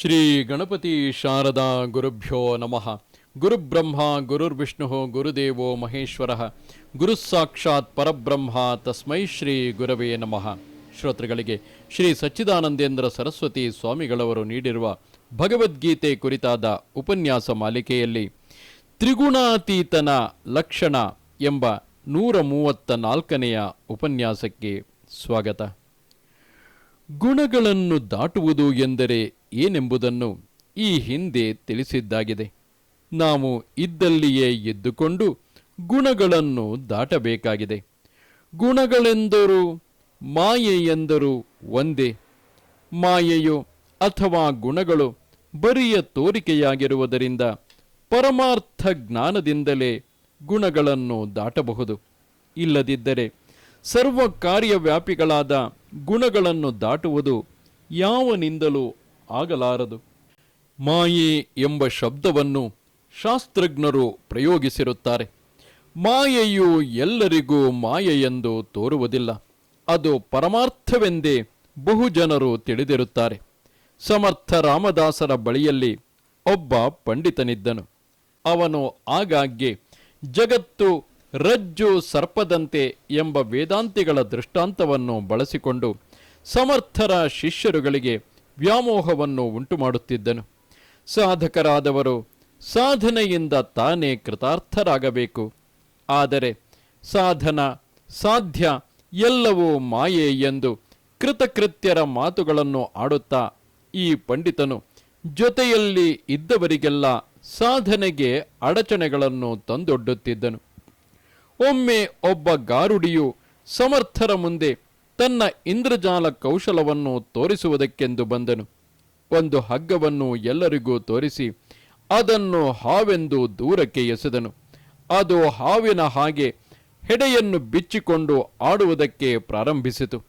ಶ್ರೀ ಗಣಪತಿ ಶಾರದಾ ಗುರುಭ್ಯೋ ನಮಃ. ಗುರುಬ್ರಹ್ಮ ಗುರುರ್ವಿಷ್ಣು ಗುರುದೇವೋ ಮಹೇಶ್ವರ. ಗುರುಸ್ಸಾಕ್ಷಾತ್ ಪರಬ್ರಹ್ಮ, ತಸ್ಮೈ ಶ್ರೀ ಗುರವೇ ನಮಃ. ಶ್ರೋತೃಗಳಿಗೆ, ಶ್ರೀ ಸಚ್ಚಿದಾನಂದೇಂದ್ರ ಸರಸ್ವತಿ ಸ್ವಾಮಿಗಳವರು ನೀಡಿರುವ ಭಗವದ್ಗೀತೆ ಕುರಿತಾದ ಉಪನ್ಯಾಸ ಮಾಲಿಕೆಯಲ್ಲಿ ತ್ರಿಗುಣಾತೀತನ ಲಕ್ಷಣ ಎಂಬ ನೂರ ಮೂವತ್ತ ನಾಲ್ಕನೆಯ ಉಪನ್ಯಾಸಕ್ಕೆ ಸ್ವಾಗತ. ಗುಣಗಳನ್ನು ದಾಟುವುದು ಎಂದರೆ ಏನೆಂಬುದನ್ನು ಈ ಹಿಂದೆ ತಿಳಿಸಿದ್ದಾಗಿದೆ. ನಾವು ಇದ್ದಲ್ಲಿಯೇ ಎದ್ದುಕೊಂಡು ಗುಣಗಳನ್ನು ದಾಟಬೇಕಾಗಿದೆ. ಗುಣಗಳೆಂದರೂ ಮಾಯೆ ಎಂದರೂ ಒಂದೇ. ಮಾಯೆಯು ಅಥವಾ ಗುಣಗಳು ಬರಿಯ ತೋರಿಕೆಯಾಗಿರುವುದರಿಂದ ಪರಮಾರ್ಥ ಜ್ಞಾನದಿಂದಲೇ ಗುಣಗಳನ್ನು ದಾಟಬಹುದು. ಇಲ್ಲದಿದ್ದರೆ ಸರ್ವ ಕಾರ್ಯವ್ಯಾಪಿಗಳಾದ ಗುಣಗಳನ್ನು ದಾಟುವುದು ಯಾವನಿಂದಲೂ ಆಗಲಾರದು. ಮಾಯೆ ಎಂಬ ಶಬ್ದವನ್ನು ಶಾಸ್ತ್ರಜ್ಞರು ಪ್ರಯೋಗಿಸಿರುತ್ತಾರೆ. ಮಾಯೆಯು ಎಲ್ಲರಿಗೂ ಮಾಯೆ ಎಂದು ತೋರುವುದಿಲ್ಲ. ಅದು ಪರಮಾರ್ಥವೆಂದೇ ಬಹುಜನರು ತಿಳಿದಿರುತ್ತಾರೆ. ಸಮರ್ಥ ರಾಮದಾಸರ ಬಳಿಯಲ್ಲಿ ಒಬ್ಬ ಪಂಡಿತನಿದ್ದನು. ಅವನು ಆಗಾಗ್ಗೆ ಜಗತ್ತು ರಜ್ಜು ಸರ್ಪದಂತೆ ಎಂಬ ವೇದಾಂತಿಗಳ ದೃಷ್ಟಾಂತವನ್ನು ಬಳಸಿಕೊಂಡು ಸಮರ್ಥರ ಶಿಷ್ಯರುಗಳಿಗೆ ವ್ಯಾಮೋಹವನ್ನು ಉಂಟುಮಾಡುತ್ತಿದ್ದನು. ಸಾಧಕರಾದವರು ಸಾಧನೆಯಿಂದ ತಾನೇ ಕೃತಾರ್ಥರಾಗಬೇಕು. ಆದರೆ ಸಾಧನ, ಸಾಧ್ಯ ಎಲ್ಲವೂ ಮಾಯೆ ಎಂದು ಕೃತಕೃತ್ಯರ ಮಾತುಗಳನ್ನು ಆಡುತ್ತಾ ಈ ಪಂಡಿತನು ಜೊತೆಯಲ್ಲಿ ಇದ್ದವರಿಗೆಲ್ಲ ಸಾಧನೆಗೆ ಅಡಚಣೆಗಳನ್ನು ತಂದೊಡ್ಡುತ್ತಿದ್ದನು. ಒಮ್ಮೆ ಒಬ್ಬ ಗಾರುಡಿಯು ಸಮರ್ಥರ ಮುಂದೆ ತನ್ನ ಇಂದ್ರಜಾಲ ಕೌಶಲವನ್ನು ತೋರಿಸುವುದಕ್ಕೆಂದು ಬಂದನು. ಒಂದು ಹಗ್ಗವನ್ನು ಎಲ್ಲರಿಗೂ ತೋರಿಸಿ ಅದನ್ನು ಹಾವೆಂದು ದೂರಕ್ಕೆ ಎಸೆದನು. ಅದು ಹಾವಿನ ಹಾಗೆ ಹೆಡೆಯನ್ನು ಬಿಚ್ಚಿಕೊಂಡು ಆಡುವುದಕ್ಕೆ ಪ್ರಾರಂಭಿಸಿತು.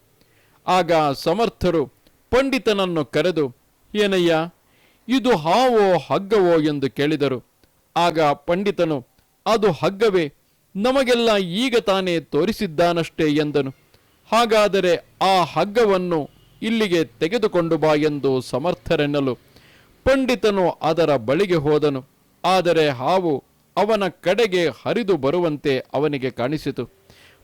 ಆಗ ಸಮರ್ಥರು ಪಂಡಿತನನ್ನು ಕರೆದು, ಏನಯ್ಯ, ಇದು ಹಾವೋ ಹಗ್ಗವೋ ಎಂದು ಕೇಳಿದರು. ಆಗ ಪಂಡಿತನು, ಅದು ಹಗ್ಗವೇ? ನಮಗೆಲ್ಲ ಈಗ ತಾನೇ ತೋರಿಸಿದ್ದಾನಷ್ಟೇ ಎಂದನು. ಹಾಗಾದರೆ ಆ ಹಗ್ಗವನ್ನು ಇಲ್ಲಿಗೆ ತೆಗೆದುಕೊಂಡು ಬಾ ಎಂದು ಸಮರ್ಥರೆನ್ನಲು. ಪಂಡಿತನು ಅದರ ಬಳಿಗೆ ಹೋದನು. ಆದರೆ ಹಾವು ಅವನ ಕಡೆಗೆ ಹರಿದು ಬರುವಂತೆ ಅವನಿಗೆ ಕಾಣಿಸಿತು.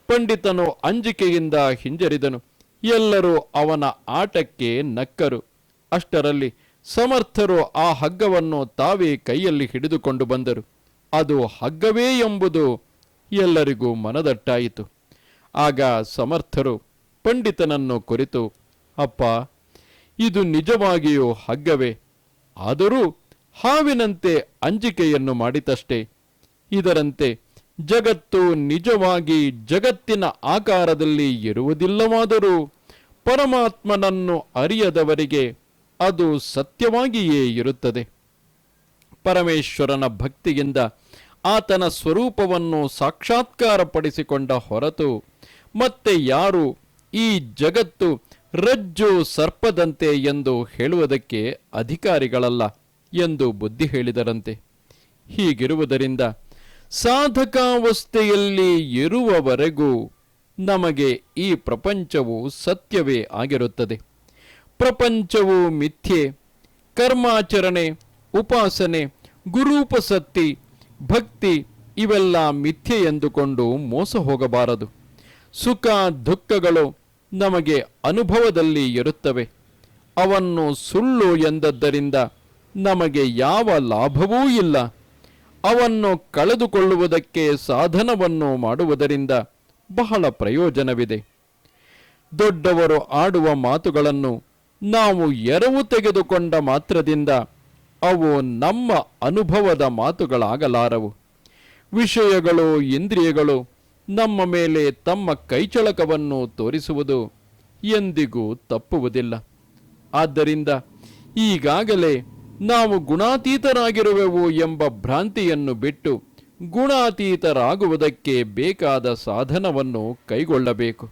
ಪಂಡಿತನು ಅಂಜಿಕೆಯಿಂದ ಹಿಂಜರಿದನು. ಎಲ್ಲರೂ ಅವನ ಆಟಕ್ಕೆ ನಕ್ಕರು. ಅಷ್ಟರಲ್ಲಿ ಸಮರ್ಥರು ಆ ಹಗ್ಗವನ್ನು ತಾವೇ ಕೈಯಲ್ಲಿ ಹಿಡಿದುಕೊಂಡು ಬಂದರು. ಅದು ಹಗ್ಗವೇ ಎಂಬುದು ಎಲ್ಲರಿಗೂ ಮನದಟ್ಟಾಯಿತು. ಆಗ ಸಮರ್ಥರು ಪಂಡಿತನನ್ನು ಕುರಿತು, ಅಪ್ಪ, ಇದು ನಿಜವಾಗಿಯೂ ಹಗ್ಗವೇ? ಆದರೂ ಹಾವಿನಂತೆ ಅಂಜಿಕೆಯನ್ನು ಮಾಡಿತಷ್ಟೇ. ಇದರಂತೆ ಜಗತ್ತು ನಿಜವಾಗಿ ಜಗತ್ತಿನ ಆಕಾರದಲ್ಲಿ ಇರುವುದಿಲ್ಲವಾದರೂ ಪರಮಾತ್ಮನನ್ನು ಅರಿಯದವರಿಗೆ ಅದು ಸತ್ಯವಾಗಿಯೇ ಇರುತ್ತದೆ. ಪರಮೇಶ್ವರನ ಭಕ್ತಿಯಿಂದ ಆತನ ಸ್ವರೂಪವನ್ನು ಸಾಕ್ಷಾತ್ಕಾರಪಡಿಸಿಕೊಂಡ ಹೊರತು ಮತ್ತೆ ಯಾರು ಈ ಜಗತ್ತು ರಜ್ಜು ಸರ್ಪದಂತೆ ಎಂದು ಹೇಳುವುದಕ್ಕೆ ಅಧಿಕಾರಿಗಳಲ್ಲ ಎಂದು ಬುದ್ಧಿ ಹೇಳಿದರಂತೆ. ಹೀಗಿರುವುದರಿಂದ ಸಾಧಕಾವಸ್ಥೆಯಲ್ಲಿ ಇರುವವರೆಗೂ ನಮಗೆ ಈ ಪ್ರಪಂಚವು ಸತ್ಯವೇ ಆಗಿರುತ್ತದೆ. ಪ್ರಪಂಚವು ಮಿಥ್ಯೆ, ಕರ್ಮಾಚರಣೆ, ಉಪಾಸನೆ, ಗುರೂಪಸಕ್ತಿ ಭಕ್ತಿ ಇವೆಲ್ಲ ಮಿಥ್ಯೆ ಎಂದುಕೊಂಡು ಮೋಸ ಹೋಗಬಾರದು. ಸುಖ ದುಃಖಗಳು ನಮಗೆ ಅನುಭವದಲ್ಲಿ ಇರುತ್ತವೆ. ಅವನ್ನು ಸುಳ್ಳು ಎಂದದ್ದರಿಂದ ನಮಗೆ ಯಾವ ಲಾಭವೂ ಇಲ್ಲ. ಅವನ್ನು ಕಳೆದುಕೊಳ್ಳುವುದಕ್ಕೆ ಸಾಧನವನ್ನು ಮಾಡುವುದರಿಂದ ಬಹಳ ಪ್ರಯೋಜನವಿದೆ. ದೊಡ್ಡವರು ಆಡುವ ಮಾತುಗಳನ್ನು ನಾವು ಎರವು ತೆಗೆದುಕೊಂಡ ಮಾತ್ರದಿಂದ ಅವು ನಮ್ಮ ಅನುಭವದ ಮಾತುಗಳಾಗಲಾರವು. ವಿಷಯಗಳು, ಇಂದ್ರಿಯಗಳು ನಮ್ಮ ಮೇಲೆ ತಮ್ಮ ಕೈಚಳಕವನ್ನು ತೋರಿಸುವುದು ಎಂದಿಗೂ ತಪ್ಪುವುದಿಲ್ಲ. ಆದ್ದರಿಂದ ಈಗಾಗಲೇ ನಾವು ಗುಣಾತೀತರಾಗಿರುವೆವು ಎಂಬ ಭ್ರಾಂತಿಯನ್ನು ಬಿಟ್ಟು ಗುಣಾತೀತರಾಗುವುದಕ್ಕೆ ಬೇಕಾದ ಸಾಧನವನ್ನು ಕೈಗೊಳ್ಳಬೇಕು.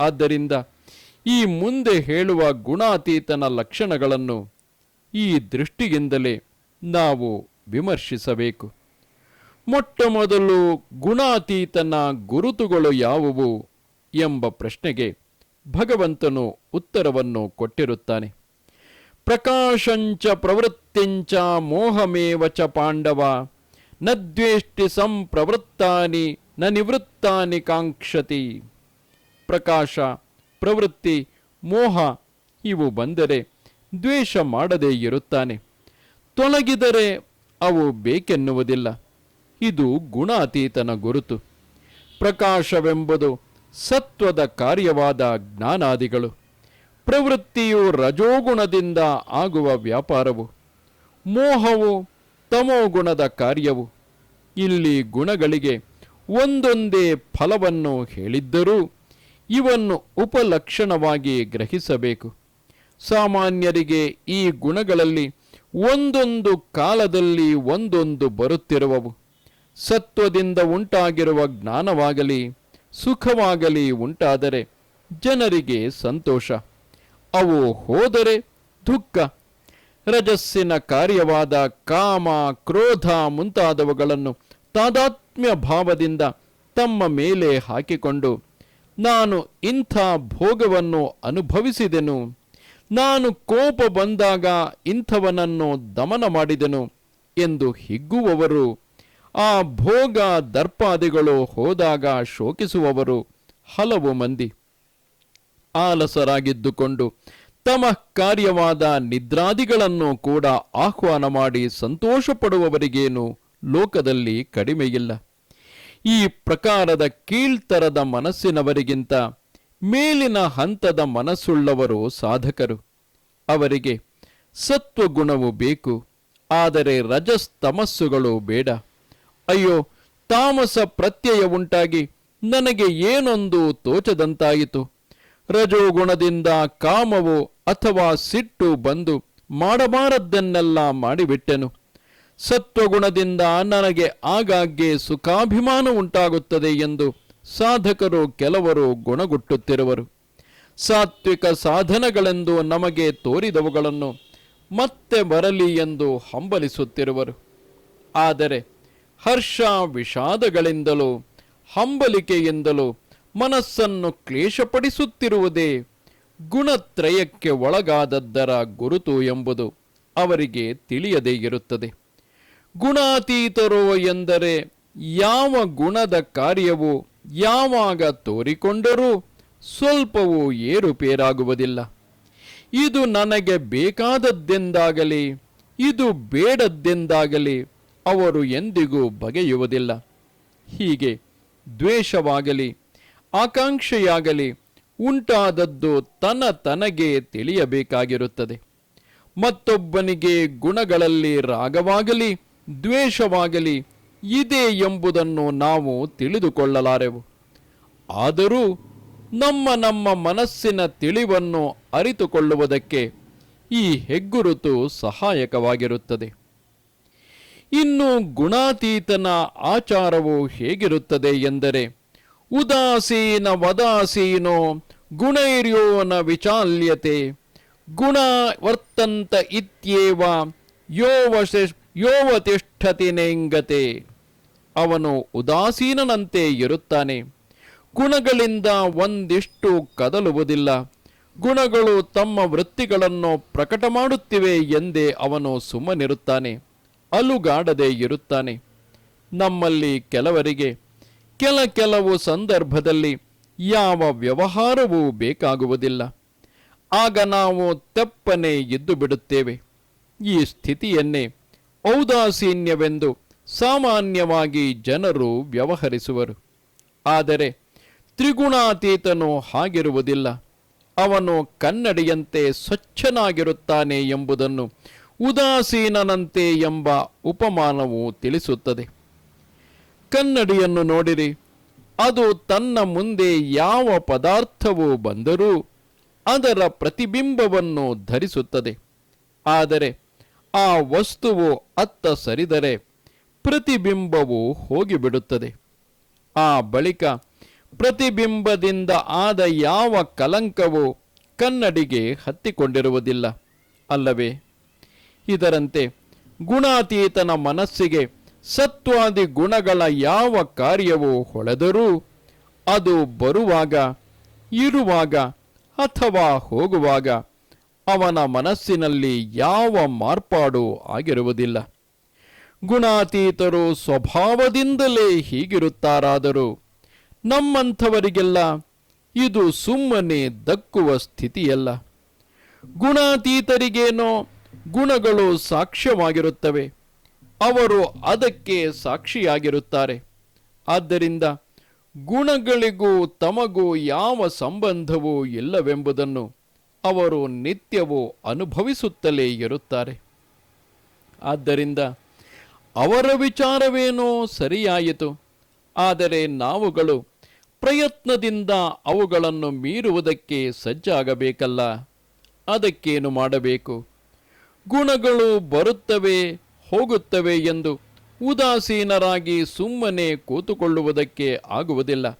ಆದ್ದರಿಂದ ಈ ಮುಂದೆ ಹೇಳುವ ಗುಣಾತೀತನ ಲಕ್ಷಣಗಳನ್ನು ದೃಷ್ಟಿಯಿಂದಲೇ ನಾವು ವಿಮರ್ಶಿಸಬೇಕು. ಮೊಟ್ಟ ಮೊದಲು ಗುಣಾತೀತನ ಗುರುತುಗಳು ಯಾವುವು ಎಂಬ ಪ್ರಶ್ನೆಗೆ ಭಗವಂತನು ಉತ್ತರವನ್ನು ಕೊಟ್ಟಿರುತ್ತಾನೆ. ಪ್ರಕಾಶಂಚ ಪ್ರವೃತ್ತಿಂಚ ಮೋಹಮೇವ ಚ ಪಾಂಡವ ನ ದ್ವೇಷ್ಟಿ ಸಂಪ್ರವೃತ್ತಾನಿ ನ ನಿವೃತ್ತಾನಿ ಕಾಂಕ್ಷತಿ. ಪ್ರಕಾಶ, ಪ್ರವೃತ್ತಿ, ಮೋಹ ಇವು ಬಂದರೆ ದ್ವೇಷ ಮಾಡದೇ ಇರುತ್ತಾನೆ. ತೊಲಗಿದರೆ ಅವು ಬೇಕೆನ್ನುವುದಿಲ್ಲ. ಇದು ಗುಣಾತೀತನ ಗುರುತು. ಪ್ರಕಾಶವೆಂಬುದು ಸತ್ವದ ಕಾರ್ಯವಾದ ಜ್ಞಾನಾದಿಗಳು. ಪ್ರವೃತ್ತಿಯು ರಜೋಗುಣದಿಂದ ಆಗುವ ವ್ಯಾಪಾರವು. ಮೋಹವು ತಮೋಗುಣದ ಕಾರ್ಯವು. ಇಲ್ಲಿ ಗುಣಗಳಿಗೆ ಒಂದೊಂದೇ ಫಲವನ್ನು ಹೇಳಿದ್ದರೂ ಇವನ್ನು ಉಪಲಕ್ಷಣವಾಗಿ ಗ್ರಹಿಸಬೇಕು. ಸಾಮಾನ್ಯರಿಗೆ ಈ ಗುಣಗಳಲ್ಲಿ ಒಂದೊಂದು ಕಾಲದಲ್ಲಿ ಒಂದೊಂದು ಬರುತ್ತಿರುವವು. ಸತ್ವದಿಂದ ಉಂಟಾಗಿರುವ ಜ್ಞಾನವಾಗಲಿ, ಸುಖವಾಗಲಿ ಉಂಟಾದರೆ ಜನರಿಗೆ ಸಂತೋಷ. ಅವು ಹೋದರೆ ದುಃಖ. ರಜಸ್ಸಿನ ಕಾರ್ಯವಾದ ಕಾಮ, ಕ್ರೋಧ ಮುಂತಾದವುಗಳನ್ನು ತಾದಾತ್ಮ್ಯ ಭಾವದಿಂದ ತಮ್ಮ ಮೇಲೆ ಹಾಕಿಕೊಂಡು, ನಾನು ಇಂಥ ಭೋಗವನ್ನು ಅನುಭವಿಸಿದೆನು. ನಾನು ಕೋಪ ಬಂದಾಗ ಇಂಥವನನ್ನು ದಮನ ಮಾಡಿದೆನು ಎಂದು ಹಿಗ್ಗುವವರು, ಆ ಭೋಗ ದರ್ಪಾದಿಗಳು ಹೋದಾಗ ಶೋಕಿಸುವವರು ಹಲವು ಮಂದಿ. ಆಲಸರಾಗಿದ್ದುಕೊಂಡು ತಮ್ಮ ಕಾರ್ಯವಾದ ನಿದ್ರಾದಿಗಳನ್ನು ಕೂಡ ಆಹ್ವಾನ ಮಾಡಿ ಸಂತೋಷ ಪಡುವವರಿಗೇನು ಲೋಕದಲ್ಲಿ ಕಡಿಮೆಯಿಲ್ಲ. ಈ ಪ್ರಕಾರದ ಕೀಳ್ತರದ ಮನಸ್ಸಿನವರಿಗಿಂತ ಮೇಲಿನ ಹಂತದ ಮನಸ್ಸುಳ್ಳವರು ಸಾಧಕರು. ಅವರಿಗೆ ಸತ್ವಗುಣವು ಬೇಕು, ಆದರೆ ರಜಸ್ ತಮಸ್ಸುಗಳು ಬೇಡ. ಅಯ್ಯೋ, ತಾಮಸ ಪ್ರತ್ಯಯ ಉಂಟಾಗಿ ನನಗೆ ಏನೊಂದು ತೋಚದಂತಾಯಿತು. ರಜೋಗುಣದಿಂದ ಕಾಮವು ಅಥವಾ ಸಿಟ್ಟು ಬಂದು ಮಾಡಬಾರದ್ದನ್ನೆಲ್ಲ ಮಾಡಿಬಿಟ್ಟೆನು. ಸತ್ವಗುಣದಿಂದ ನನಗೆ ಆಗಾಗ್ಗೆ ಸುಖಾಭಿಮಾನ ಉಂಟಾಗುತ್ತದೆ ಎಂದು ಸಾಧಕರು ಕೆಲವರು ಗುಣಗುಟ್ಟುತ್ತಿರುವರು. ಸಾತ್ವಿಕ ಸಾಧನಗಳೆಂದು ನಮಗೆ ತೋರಿದವುಗಳನ್ನು ಮತ್ತೆ ಬರಲಿ ಎಂದು ಹಂಬಲಿಸುತ್ತಿರುವರು. ಆದರೆ ಹರ್ಷ ವಿಷಾದಗಳಿಂದಲೂ ಹಂಬಲಿಕೆಯಿಂದಲೂ ಮನಸ್ಸನ್ನು ಕ್ಲೇಶಪಡಿಸುತ್ತಿರುವುದೇ ಗುಣತ್ರಯಕ್ಕೆ ಒಳಗಾದದ್ದರ ಗುರುತು ಎಂಬುದು ಅವರಿಗೆ ತಿಳಿಯದೇ ಇರುತ್ತದೆ. ಗುಣಾತೀತರೋ ಎಂದರೆ ಯಾವ ಗುಣದ ಕಾರ್ಯವು ಯಾವಾಗ ತೋರಿಕೊಂಡರೂ ಸ್ವಲ್ಪವೂ ಏರುಪೇರಾಗುವುದಿಲ್ಲ. ಇದು ನನಗೆ ಬೇಕಾದದ್ದೆಂದಾಗಲಿ, ಇದು ಬೇಡದ್ದೆಂದಾಗಲಿ ಅವರು ಎಂದಿಗೂ ಬಗೆಯುವುದಿಲ್ಲ. ಹೀಗೆ ದ್ವೇಷವಾಗಲಿ, ಆಕಾಂಕ್ಷೆಯಾಗಲಿ ಉಂಟಾದದ್ದು ತನ್ನ ತನಗೆ ತಿಳಿಯಬೇಕಾಗಿರುತ್ತದೆ. ಮತ್ತೊಬ್ಬನಿಗೆ ಗುಣಗಳಲ್ಲಿ ರಾಗವಾಗಲಿ, ದ್ವೇಷವಾಗಲಿ ಇದೆ ಎಂಬುದನ್ನು ನಾವು ತಿಳಿದುಕೊಳ್ಳಲಾರೆವು. ಆದರೂ ನಮ್ಮ ನಮ್ಮ ಮನಸ್ಸಿನ ತಿಳಿವನ್ನು ಅರಿತುಕೊಳ್ಳುವುದಕ್ಕೆ ಈ ಹೆಗ್ಗುರುತು ಸಹಾಯಕವಾಗಿರುತ್ತದೆ. ಇನ್ನು ಗುಣಾತೀತನ ಆಚಾರವು ಹೇಗಿರುತ್ತದೆ ಎಂದರೆ, ಉದಾಸೀನ ವದಾಸೀನೋ ಗುಣೈರ್ಯೋ ನ ವಿಚಾಲ್ಯತೆ ಗುಣ ವರ್ತಂತ ಇತ್ಯೇವ ಯೋವ ಯೋವತಿಷ್ಠತಿ ನೆಂಗತೆ ಅವನು ಉದಾಸೀನನಂತೆ ಇರುತ್ತಾನೆ. ಗುಣಗಳಿಂದ ಒಂದಿಷ್ಟು ಕದಲುವುದಿಲ್ಲ. ಗುಣಗಳು ತಮ್ಮ ವೃತ್ತಿಗಳನ್ನು ಪ್ರಕಟ ಮಾಡುತ್ತಿವೆ ಎಂದೇ ಅವನು ಸುಮ್ಮನಿರುತ್ತಾನೆ. ಅಲುಗಾಡದೆ ಇರುತ್ತಾನೆ. ನಮ್ಮಲ್ಲಿ ಕೆಲವರಿಗೆ, ಕೆಲ ಕೆಲವು ಸಂದರ್ಭದಲ್ಲಿ ಯಾವ ವ್ಯವಹಾರವೂ ಬೇಕಾಗುವುದಿಲ್ಲ. ಆಗ ನಾವು ತೆಪ್ಪನೆ ಎದ್ದು ಬಿಡುತ್ತೇವೆ. ಈ ಸ್ಥಿತಿಯನ್ನೇ ಔದಾಸೀನ್ಯವೆಂದು ಸಾಮಾನ್ಯವಾಗಿ ಜನರು ವ್ಯವಹರಿಸುವರು. ಆದರೆ ತ್ರಿಗುಣಾತೀತನು ಹಾಗಿರುವುದಿಲ್ಲ. ಅವನು ಕನ್ನಡಿಯಂತೆ ಸ್ವಚ್ಛನಾಗಿರುತ್ತಾನೆ ಎಂಬುದನ್ನು ಉದಾಸೀನನಂತೆ ಎಂಬ ಉಪಮಾನವು ತಿಳಿಸುತ್ತದೆ. ಕನ್ನಡಿಯನ್ನು ನೋಡಿರಿ, ಅದು ತನ್ನ ಮುಂದೆ ಯಾವ ಪದಾರ್ಥವು ಬಂದರೂ ಅದರ ಪ್ರತಿಬಿಂಬವನ್ನು ಧರಿಸುತ್ತದೆ. ಆದರೆ ಆ ವಸ್ತುವು ಅತ್ತ ಸರಿದರೆ ಪ್ರತಿಬಿಂಬವು ಹೋಗಿಬಿಡುತ್ತದೆ. ಆ ಬಳಿಕ ಪ್ರತಿಬಿಂಬದಿಂದ ಆದ ಯಾವ ಕಲಂಕವೂ ಕನ್ನಡಿಗೆ ಹತ್ತಿಕೊಂಡಿರುವುದಿಲ್ಲ. ಅಲ್ಲವೇ? ಇದರಂತೆ ಗುಣಾತೀತನ ಮನಸ್ಸಿಗೆ ಸತ್ವಾದಿ ಗುಣಗಳ ಯಾವ ಕಾರ್ಯವು ಹೊಳೆದರೂ ಅದು ಬರುವಾಗ, ಇರುವಾಗ ಅಥವಾ ಹೋಗುವಾಗ ಅವನ ಮನಸ್ಸಿನಲ್ಲಿ ಯಾವ ಮಾರ್ಪಾಡು ಆಗಿರುವುದಿಲ್ಲ. ಗುಣಾತೀತರು ಸ್ವಭಾವದಿಂದಲೇ ಹೀಗಿರುತ್ತಾರಾದರೂ ನಮ್ಮಂಥವರಿಗೆಲ್ಲ ಇದು ಸುಮ್ಮನೆ ದಕ್ಕುವ ಸ್ಥಿತಿಯಲ್ಲ. ಗುಣಾತೀತರಿಗೇನೋ ಗುಣಗಳು ಸಾಕ್ಷ್ಯವಾಗಿರುತ್ತವೆ. ಅವರು ಅದಕ್ಕೆ ಸಾಕ್ಷಿಯಾಗಿರುತ್ತಾರೆ. ಆದ್ದರಿಂದ ಗುಣಗಳಿಗೂ ತಮಗೂ ಯಾವ ಸಂಬಂಧವೂ ಇಲ್ಲವೆಂಬುದನ್ನು ಅವರು ನಿತ್ಯವೂ ಅನುಭವಿಸುತ್ತಲೇ ಇರುತ್ತಾರೆ. ಆದ್ದರಿಂದ ಅವರ ವಿಚಾರವೇನೋ ಸರಿಯಾಯಿತು. ಆದರೆ ನಾವುಗಳು ಪ್ರಯತ್ನದಿಂದ ಅವುಗಳನ್ನು ಮೀರುವುದಕ್ಕೆ ಸಜ್ಜಾಗಬೇಕಲ್ಲ. ಅದಕ್ಕೇನು ಮಾಡಬೇಕು? ಗುಣಗಳು ಬರುತ್ತವೆ, ಹೋಗುತ್ತವೆ ಎಂದು ಉದಾಸೀನರಾಗಿ ಸುಮ್ಮನೆ ಕೂತುಕೊಳ್ಳುವುದಕ್ಕೆ ಆಗುವುದಿಲ್ಲ.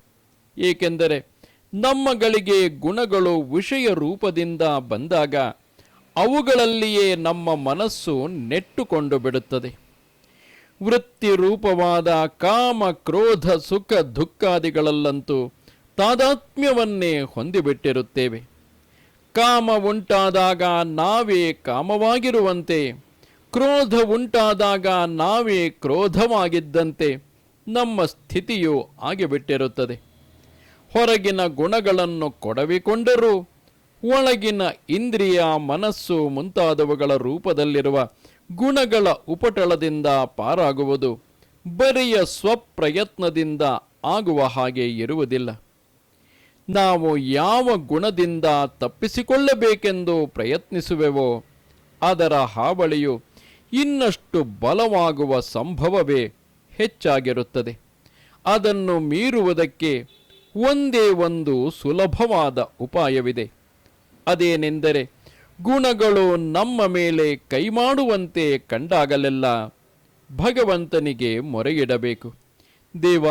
ಏಕೆಂದರೆ ನಮ್ಮಗಳಿಗೆ ಗುಣಗಳು ವಿಷಯ ರೂಪದಿಂದ ಬಂದಾಗ ಅವುಗಳಲ್ಲಿಯೇ ನಮ್ಮ ಮನಸ್ಸು ನೆಟ್ಟುಕೊಂಡು ಬಿಡುತ್ತದೆ. ವೃತ್ತಿ ರೂಪವಾದ ಕಾಮ, ಕ್ರೋಧ, ಸುಖ, ದುಃಖಾದಿಗಳಲ್ಲಂತೂ ತಾದಾತ್ಮ್ಯವನ್ನೇ ಹೊಂದಿಬಿಟ್ಟಿರುತ್ತೇವೆ. ಕಾಮ ಉಂಟಾದಾಗ ನಾವೇ ಕಾಮವಾಗಿರುವಂತೆ, ಕ್ರೋಧ ಉಂಟಾದಾಗ ನಾವೇ ಕ್ರೋಧವಾಗಿದ್ದಂತೆ ನಮ್ಮ ಸ್ಥಿತಿಯು ಆಗಿಬಿಟ್ಟಿರುತ್ತದೆ. ಹೊರಗಿನ ಗುಣಗಳನ್ನು ಕೊಡವಿಕೊಂಡರೂ, ಒಳಗಿನ ಇಂದ್ರಿಯ, ಮನಸ್ಸು ಮುಂತಾದವುಗಳ ರೂಪದಲ್ಲಿರುವ ಗುಣಗಳ ಉಪಟಳದಿಂದ ಪಾರಾಗುವುದು, ಬರಿಯ ಸ್ವಪ್ರಯತ್ನದಿಂದ ಆಗುವ ಹಾಗೆ ಇರುವುದಿಲ್ಲ. ನಾವು ಯಾವ ಗುಣದಿಂದ ತಪ್ಪಿಸಿಕೊಳ್ಳಬೇಕೆಂದು ಪ್ರಯತ್ನಿಸುವೆವೋ, ಅದರ ಹಾವಳಿಯು ಇನ್ನಷ್ಟು ಬಲವಾಗುವ ಸಂಭವವೇ ಹೆಚ್ಚಾಗಿರುತ್ತದೆ. ಅದನ್ನು ಮೀರುವುದಕ್ಕೆ ಒಂದೇ ಒಂದು ಸುಲಭವಾದ ಉಪಾಯವಿದೆ. ಅದೇನೆಂದರೆ ಗುಣಗಳು ನಮ್ಮ ಮೇಲೆ ಕೈಮಾಡುವಂತೆ ಕಂಡಾಗಲೆಲ್ಲ ಭಗವಂತನಿಗೆ ಮೊರೆಯಿಡಬೇಕು. ದೇವ,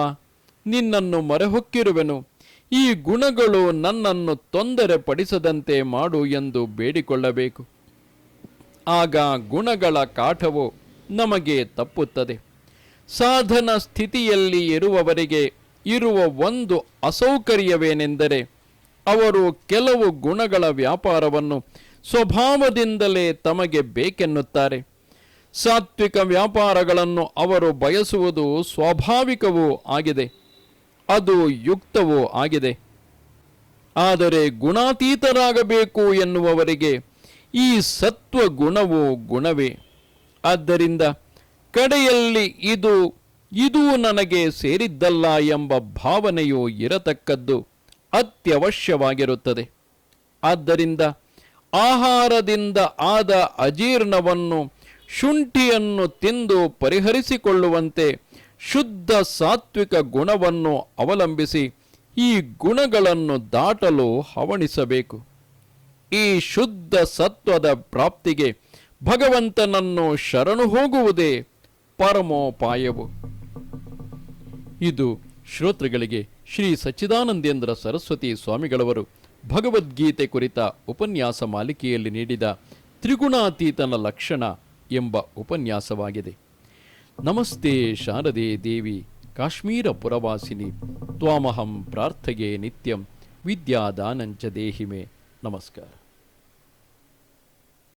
ನಿನ್ನನ್ನು ಮೊರೆಹೊಕ್ಕಿರುವೆನು. ಈ ಗುಣಗಳು ನನ್ನನ್ನು ತೊಂದರೆ ಪಡಿಸದಂತೆ ಮಾಡು ಎಂದು ಬೇಡಿಕೊಳ್ಳಬೇಕು. ಆಗ ಗುಣಗಳ ಕಾಠವು ನಮಗೆ ತಪ್ಪುತ್ತದೆ. ಸಾಧನ ಸ್ಥಿತಿಯಲ್ಲಿ ಇರುವವರಿಗೆ ಇರುವ ಒಂದು ಅಸೌಕರ್ಯವೇನೆಂದರೆ, ಅವರು ಕೆಲವು ಗುಣಗಳ ವ್ಯಾಪಾರವನ್ನು ಸ್ವಭಾವದಿಂದಲೇ ತಮಗೆ ಬೇಕೆನ್ನುತ್ತಾರೆ. ಸಾತ್ವಿಕ ವ್ಯಾಪಾರಗಳನ್ನು ಅವರು ಬಯಸುವುದು ಸ್ವಾಭಾವಿಕವೂ ಆಗಿದೆ. ಅದು ಯುಕ್ತವೂ ಆಗಿದೆ. ಆದರೆ ಗುಣಾತೀತರಾಗಬೇಕು ಎನ್ನುವವರಿಗೆ ಈ ಸತ್ವ ಗುಣವು ಗುಣವೇ. ಆದ್ದರಿಂದ ಕಡೆಯಲ್ಲಿ ಇದು ಇದು ನನಗೆ ಸೇರಿದ್ದಲ್ಲ ಎಂಬ ಭಾವನೆಯು ಇರತಕ್ಕದ್ದು ಅತ್ಯವಶ್ಯವಾಗಿರುತ್ತದೆ. ಆದ್ದರಿಂದ ಆಹಾರದಿಂದ ಆದ ಅಜೀರ್ಣವನ್ನು ಶುಂಠಿಯನ್ನು ತಿಂದು ಪರಿಹರಿಸಿಕೊಳ್ಳುವಂತೆ ಶುದ್ಧ ಸಾತ್ವಿಕ ಗುಣವನ್ನು ಅವಲಂಬಿಸಿ ಈ ಗುಣಗಳನ್ನು ದಾಟಲು ಹವಣಿಸಬೇಕು. ಈ ಶುದ್ಧ ಸತ್ವದ ಪ್ರಾಪ್ತಿಗೆ ಭಗವಂತನನ್ನು ಶರಣು ಹೋಗುವುದೇ ಪರಮೋಪಾಯವು. ಇದು ಶ್ರೋತೃಗಳಿಗೆ ಶ್ರೀ ಸಚ್ಚಿದಾನಂದೇಂದ್ರ ಸರಸ್ವತಿ ಸ್ವಾಮಿಗಳವರು ಭಗವದ್ಗೀತೆ ಕುರಿತ ಉಪನ್ಯಾಸ ಮಾಲಿಕೆಯಲ್ಲಿ ನೀಡಿದ ತ್ರಿಗುಣಾತೀತನ ಲಕ್ಷಣ ಎಂಬ ಉಪನ್ಯಾಸವಾಗಿದೆ. ನಮಸ್ತೆ ಶಾರದೆ ದೇವಿ, ಕಾಶ್ಮೀರ ಪುರವಾಸಿನಿ, ತ್ವಾಮಹಂ ಪ್ರಾರ್ಥಗೆ ನಿತ್ಯಂ ವಿದ್ಯಾದಾನಂಚ ದೇಹಿಮೆ. ನಮಸ್ಕಾರ.